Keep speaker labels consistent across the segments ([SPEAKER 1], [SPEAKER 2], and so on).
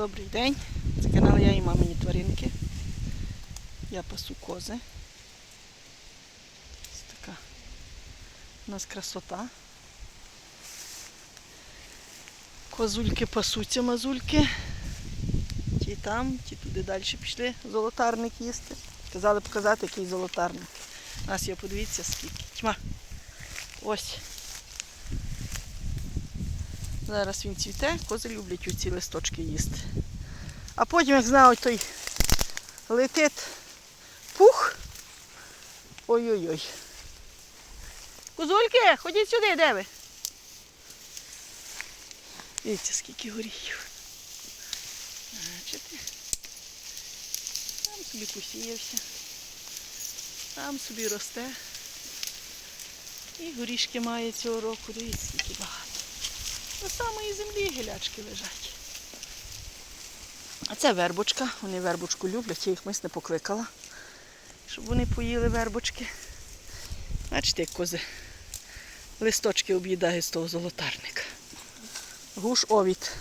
[SPEAKER 1] добрий день. Це канал я і мамині тваринки. Я пасу кози. Ось така у нас красота. Козульки пасуться, мазульки. Ті там, ті туди далі пішли золотарник їсти. Казали показати, який золотарник. У нас є, подивіться, скільки. Тьма. Ось. Зараз він цвіте, кози люблять оці листочки їсти. А потім, як знаю, той летить пух. Ой-ой-ой. Козульки, ходіть сюди, де ви? Дивіться, скільки горіхів. Бачите? Там собі посіявся. Там собі росте. І горішки має цього року. Дивіться, скільки багато. На самої землі гілячки лежать. А це вербочка. Вони вербочку люблять, я їх мисне покликала, щоб вони поїли вербочки. Бачите, як кози листочки об'їдає з того золотарника. Гуш овід.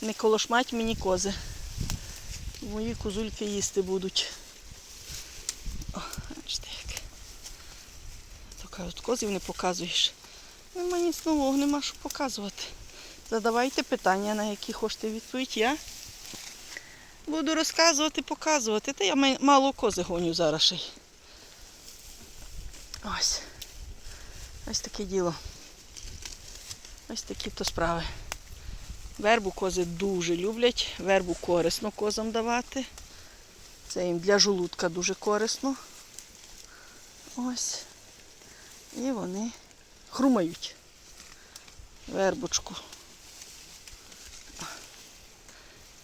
[SPEAKER 1] Не колошмать мені кози. Мої козульки їсти будуть. О, бачите як. То кажуть, козів не показуєш. Нема ніц нового, нема що показувати. Задавайте питання, на які хочете відповідь. Я буду розказувати, показувати. Та я мало кози гоню зараз ще й. Ось. Ось таке діло. Ось такі то справи. Вербу кози дуже люблять. Вербу корисно козам давати. Це їм для желудка дуже корисно. Ось. І вони хрумають. Вербочку.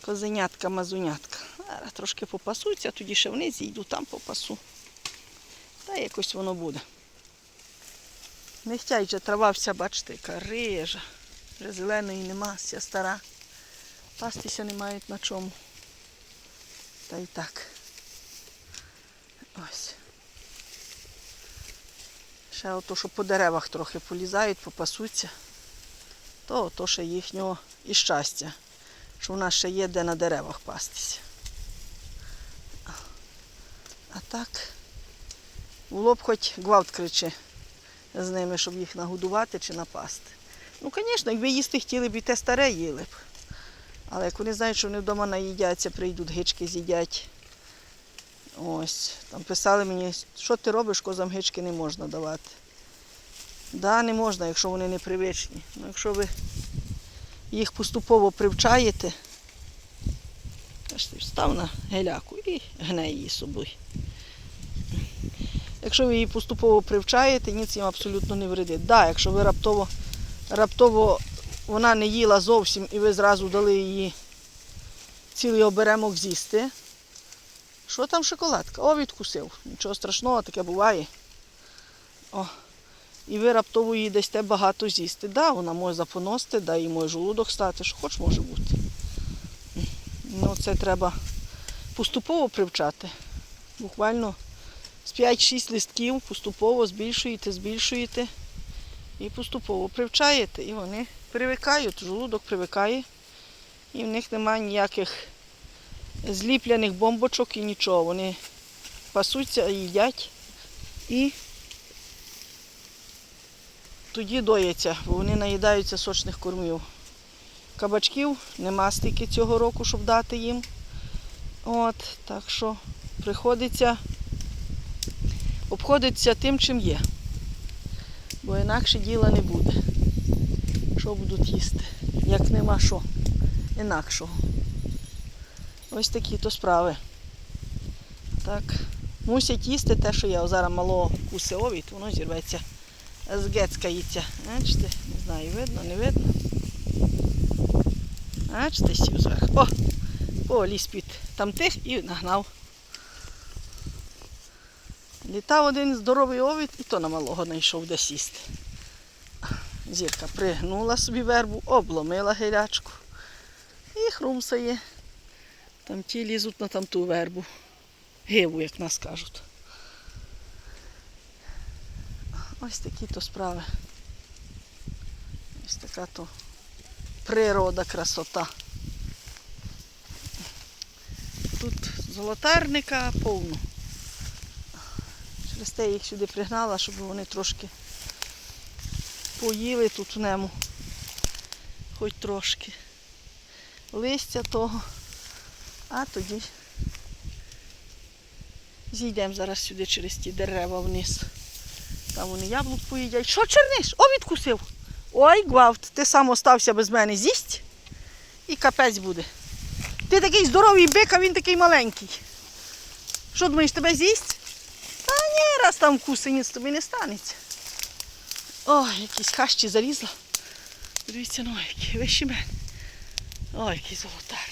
[SPEAKER 1] Козенятка, мазунятка. Зараз трошки попасуться, тоді ще вниз зійду, там попасу. Та якось воно буде. Не хтять же трава вся, бачите, яка рижа. Вже зеленої нема, вся стара. Пастися не мають на чому. Та й так. Ось. Ще ото, що по деревах трохи полізають, попасуться, то ото ще їхнього і щастя, що в нас ще є де на деревах пастися. А так, було б хоч гвалт кричи з ними, щоб їх нагодувати чи напасти. Ну, звісно, якби їсти хотіли б і те старе їли б. Але як вони знають, що вони вдома наїдяться, прийдуть, гички з'їдять. Ось, там писали мені, що ти робиш, козам гички не можна давати. Да, не можна, якщо вони не привичні. Ну, якщо ви їх поступово привчаєте, бачите, став на геляку і гне її собою. Якщо ви її поступово привчаєте, ніц їм абсолютно не вредить. Да, якщо ви раптово, раптово вона не їла зовсім і ви зразу дали її цілий оберемок з'їсти. Що там шоколадка? О, відкусив. Нічого страшного, таке буває. О. І ви раптово її дасте багато з'їсти. Да, вона може запоносити, да, і може желудок стати, що хоч може бути. Ну, це треба поступово привчати. Буквально з 5-6 листків поступово збільшуєте, збільшуєте і поступово привчаєте. І вони привикають, желудок привикає. І в них немає ніяких зліпляних бомбочок і нічого. Вони пасуться, їдять і тоді дояться, бо вони наїдаються сочних кормів. Кабачків нема стільки цього року, щоб дати їм. От, так що приходиться обходиться тим, чим є. Бо інакше діла не буде. Що будуть їсти? Як нема що інакшого. Ось такі то справи. Так. Мусять їсти те, що я зараз малого куси овід, воно зірветься. Згецькається. Бачите? Не знаю, видно, не видно. Бачите, сів зверху. О! Поліз під тамтих і нагнав. Літав один здоровий овід і то на малого знайшов де сісти. Зірка пригнула собі вербу, обломила гирячку і хрумсає. Там ті лізуть на тамту вербу. Гиву, як нас кажуть. Ось такі то справи. Ось така то природа, красота. тут золотарника повно. Через те я їх сюди пригнала, щоб вони трошки поїли тут в нему. Хоч трошки. Листя того. А тоді зійдемо зараз сюди через ті дерева вниз. Там вони яблук поїдять. Що черниш? О, відкусив. Ой, гвалт, ти сам остався без мене з'їсть і капець буде. Ти такий здоровий бик, а він такий маленький. Що думаєш, тебе з'їсть? Та ні, раз там вкуси, ні тобі не станеться. Ой, якісь хащі залізла. Дивіться, ну які, вище мене. Ой, який золотарник.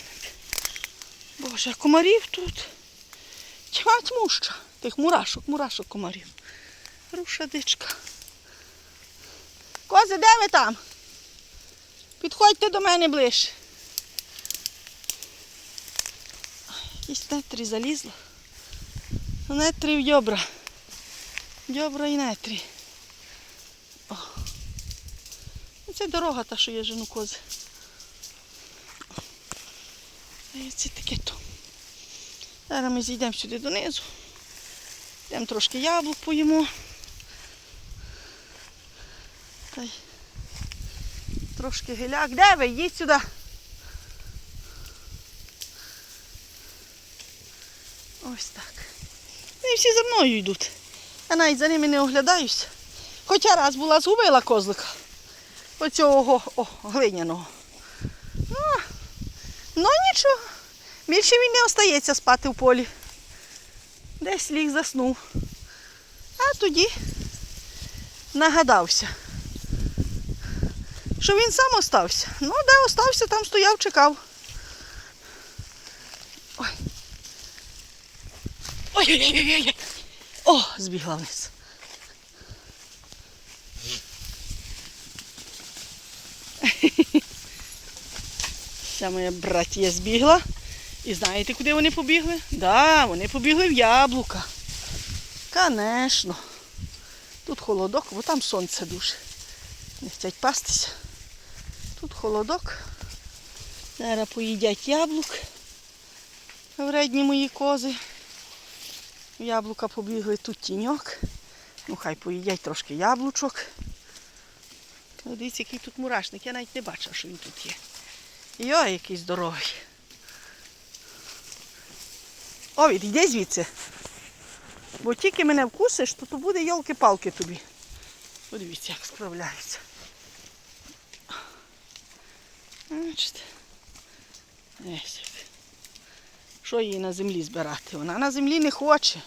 [SPEAKER 1] Боже, комарів тут. Тьмать муща. Тих мурашок, мурашок комарів. Руша дичка. Кози, де ви там? Підходьте до мене ближче. Якісь нетрі залізло. Нетрі в дьобра. Дьобра і нетрі. О. Ну, Це дорога та, що є жену кози. Це таке то. Зараз ми зійдемо сюди донизу. Йдемо трошки яблук поїмо. Та й трошки гиляк. Де ви? Йдіть сюди. Ось так. Ну і всі за мною йдуть. Я навіть за ними не оглядаюся. Хоча раз була згубила козлика. Оцього о, глиняного. Ну, ну нічого. Більше він не остається спати в полі. Десь ліг заснув. А тоді нагадався, що він сам остався. Ну, де остався, там стояв, чекав. Ой. Ой-ой-ой-ой. О, збігла вниз. Вся моя братія збігла. І знаєте, куди вони побігли? Да, вони побігли в яблука. Конечно. Тут холодок, бо там сонце дуже. Не хочуть пастися. Тут холодок. Зараз поїдять яблук. Вредні мої кози. Яблука побігли, тут тіньок. Ну хай поїдять трошки яблучок. Дивіться, який тут мурашник. Я навіть не бачила, що він тут є. Йой, який здоровий. О, відійди звідси. Бо тільки мене вкусиш, то, то буде йолки-палки тобі. Подивіться, як справляються. Бачите? Що їй на землі збирати? Вона на землі не хоче.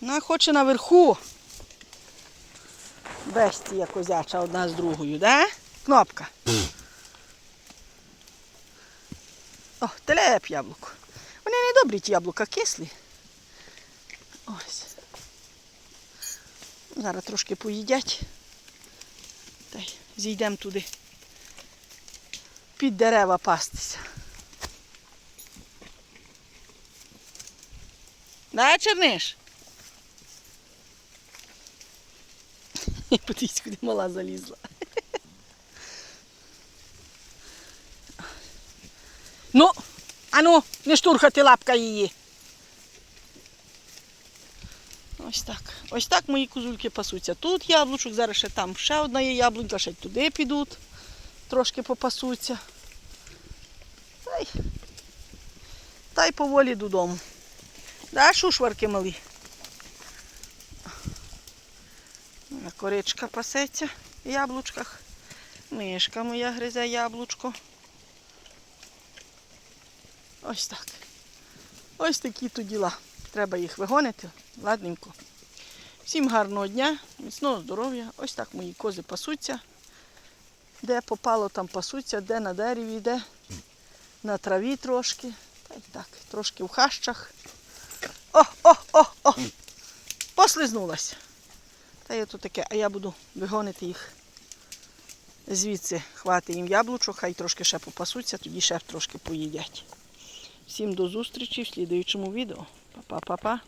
[SPEAKER 1] Вона хоче наверху. Бестія козяча одна з другою, да? Кнопка. О, телеп яблуко. Вони не добрі ті яблука, кислі. Ось. Зараз трошки поїдять. Та зійдемо туди. Під дерева пастися. Да, черниш? Подивіться, куди мала залізла. Ну, ану, не штурхати лапка її. Ось так. Ось так мої козульки пасуться. Тут яблучок, зараз ще там ще одна є яблунька, ще туди підуть, трошки попасуться. Та й, та й поволі додому. Да, шушварки малі. Коричка пасеться в яблучках. Мишка моя гризе яблучко. Ось так. Ось такі то діла. Треба їх вигонити. Ладненько. Всім гарного дня, міцного здоров'я. Ось так мої кози пасуться. Де попало, там пасуться, де на дереві, де на траві трошки. Та й так, трошки в хащах. О, о, о, о! Послизнулася. Та є тут таке, а я буду вигонити їх звідси, хвати їм яблучок, хай трошки ще попасуться, тоді ще трошки поїдять. Всім до зустрічі в слідуючому відео. Па-па-па-па.